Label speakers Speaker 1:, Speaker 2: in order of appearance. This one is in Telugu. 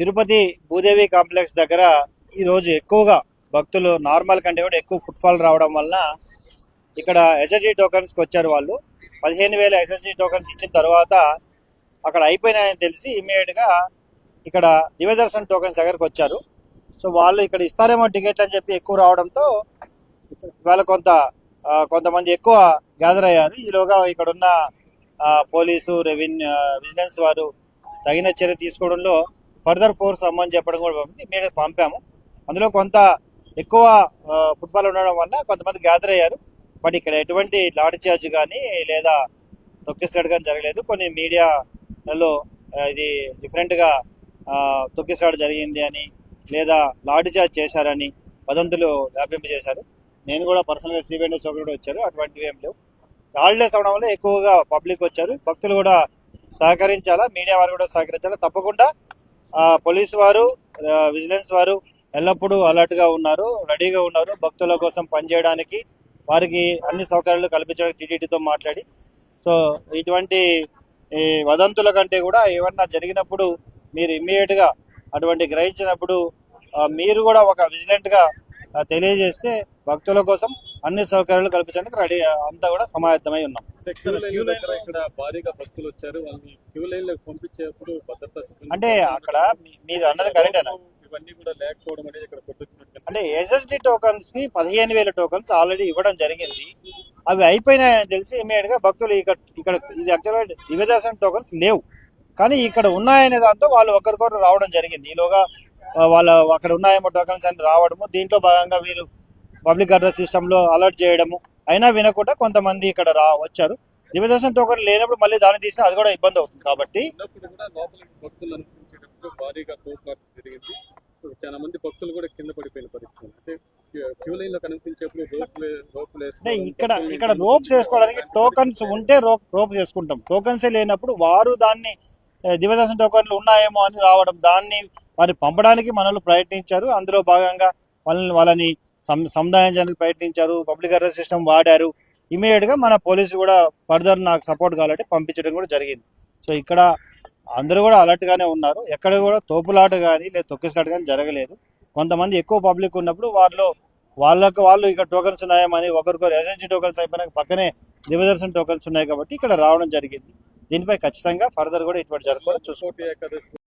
Speaker 1: తిరుపతి భూదేవి కాంప్లెక్స్ దగ్గర ఈరోజు ఎక్కువగా భక్తులు నార్మల్ కంటే కూడా ఎక్కువ ఫుట్ఫాల్ రావడం వలన ఇక్కడ ఎస్ఎస్జి టోకన్స్కి వచ్చారు వాళ్ళు. పదిహేను వేల ఎస్ఎస్జి టోకన్స్ ఇచ్చిన తర్వాత అక్కడ అయిపోయినాయని తెలిసి ఇమ్మీడియట్గా ఇక్కడ దివ్యదర్శన్ టోకన్స్ దగ్గరకు వచ్చారు. సో వాళ్ళు ఇక్కడ ఇస్తారేమో టికెట్లు అని చెప్పి ఎక్కువ రావడంతో ఇవాళ కొంత కొంతమంది ఎక్కువ గ్యాదర్ అయ్యారు. ఈలోగా ఇక్కడున్న పోలీసు రెవెన్యూ విజిలెన్స్ వారు తగిన చర్య తీసుకోవడంలో ఫర్దర్ ఫోర్స్ రమ్మని చెప్పడం కూడా పంపింది ఇమీడియట్ పంపాము. అందులో కొంత ఎక్కువ ఫుట్బాల్ ఉండడం వల్ల కొంతమంది గ్యాదర్ అయ్యారు. బట్ ఇక్కడ ఎటువంటి లాఠీ చార్జ్ కానీ లేదా తొక్కిసలాడు కానీ జరగలేదు. కొన్ని మీడియాలలో ఇది డిఫరెంట్గా తొక్కిసలాడు జరిగింది అని లేదా లాఠీ చార్జ్ చేశారని వదంతులు వ్యాపింపజేశారు నేను కూడా పర్సనల్గా శ్రీ వెంకటేశ్వర కూడా వచ్చారు. అటువంటివి ఏం లేవు. హాలిడేస్ అవడం వల్ల ఎక్కువగా పబ్లిక్ వచ్చారు. భక్తులు కూడా సహకరించాలా? మీడియా వారు కూడా సహకరించాలా? తప్పకుండా పోలీస్ వారు విజిలెన్స్ వారు ఎల్లప్పుడూ అలర్ట్గా గా ఉన్నారు రెడీగా ఉన్నారు. భక్తుల కోసం పనిచేయడానికి వారికి అన్ని సౌకర్యాలు కల్పించడానికి టీటీడీతో మాట్లాడి సో ఇటువంటి వదంతుల కంటే కూడా ఏమన్నా జరిగినప్పుడు మీరు immediate గా అటువంటి గ్రహించినప్పుడు మీరు కూడా ఒక విజిలెంట్గా తెలియజేస్తే భక్తుల కోసం అన్ని సౌకర్యాలు కల్పించడానికి రెడీ అంతా కూడా సమాయత్తమై ఉన్నాం.
Speaker 2: లో
Speaker 1: అంటే అక్కడ మీరు అన్నది కరెక్టేనా
Speaker 2: ఇవన్నీ కూడా లేకపోవడం అనేది ఇక్కడ కొట్టొచ్చినట్టు
Speaker 1: అంటే ఎస్ఎస్డి టోకన్స్కి పదిహేను వేల టోకన్స్ ఆల్రెడీ ఇవ్వడం జరిగింది. అవి అయిపోయినాయని తెలిసి ఇమీడియట్గా భక్తులు ఇక్కడ ఇక్కడ ఇది యాక్చువల్గా దివ్యదర్శన టోకన్స్ లేవు. కానీ ఇక్కడ ఉన్నాయనే దాంతో వాళ్ళు ఒకరికొకరు రావడం జరిగింది. ఈలోగా వాళ్ళ అక్కడ ఉన్నాయేమో టోకన్స్ అని రావడము దీంట్లో భాగంగా వీరు పబ్లిక్ అడ్రస్ సిస్టంలో అలర్ట్ చేయడము అయినా వినకుండా కొంతమంది ఇక్కడ రా వచ్చారు. దివ్యదర్శన టోకన్ లేనప్పుడు మళ్ళీ దాన్ని తీసిన అది కూడా ఇబ్బంది అవుతుంది కాబట్టి.
Speaker 2: చాలా మంది భక్తులు కూడా కింద పడిపోయిన పరిస్థితి. అంటే క్యూ లైన్లో కనిపించేప్పుడు రోపులు రోపులు
Speaker 1: అంటే ఇక్కడ ఇక్కడ రోప్స్ వేసుకోవడానికి టోకన్స్ ఉంటే రోప్ రోప్ చేసుకుంటాం. టోకన్స్ లేనప్పుడు వారు దాన్ని దివ్యదర్శన టోకన్లు ఉన్నాయేమో అని రావడం దాన్ని వారిని పంపడానికి మనల్ని ప్రయత్నించారు. అందులో భాగంగా వాళ్ళని వాళ్ళని సముదాయించడానికి ప్రయత్నించారు పబ్లిక్ అడ్రస్ సిస్టమ్ వాడారు. ఇమీడియట్గా మన పోలీసులు కూడా ఫర్దర్ నాకు సపోర్ట్ కావాలంటే పంపించడం కూడా జరిగింది. సో ఇక్కడ అందరూ కూడా అలర్ట్ గానే ఉన్నారు. ఎక్కడ కూడా తోపులాట కానీ లేదా తొక్కిసలాట కానీ జరగలేదు. కొంతమంది ఎక్కువ పబ్లిక్ ఉన్నప్పుడు వాళ్ళు వాళ్ళకు వాళ్ళు ఇక్కడ టోకన్స్ ఉన్నాయని ఒకరికొకరు ఎస్ఎస్జీ టోకన్స్ అయిపోయినాక పక్కనే దివదర్శన్ టోకన్స్ ఉన్నాయి కాబట్టి ఇక్కడ రావడం జరిగింది. దీనిపై ఖచ్చితంగా ఫర్దర్ కూడా ఇటువంటి జరగకుండా చూసుకోవాలి.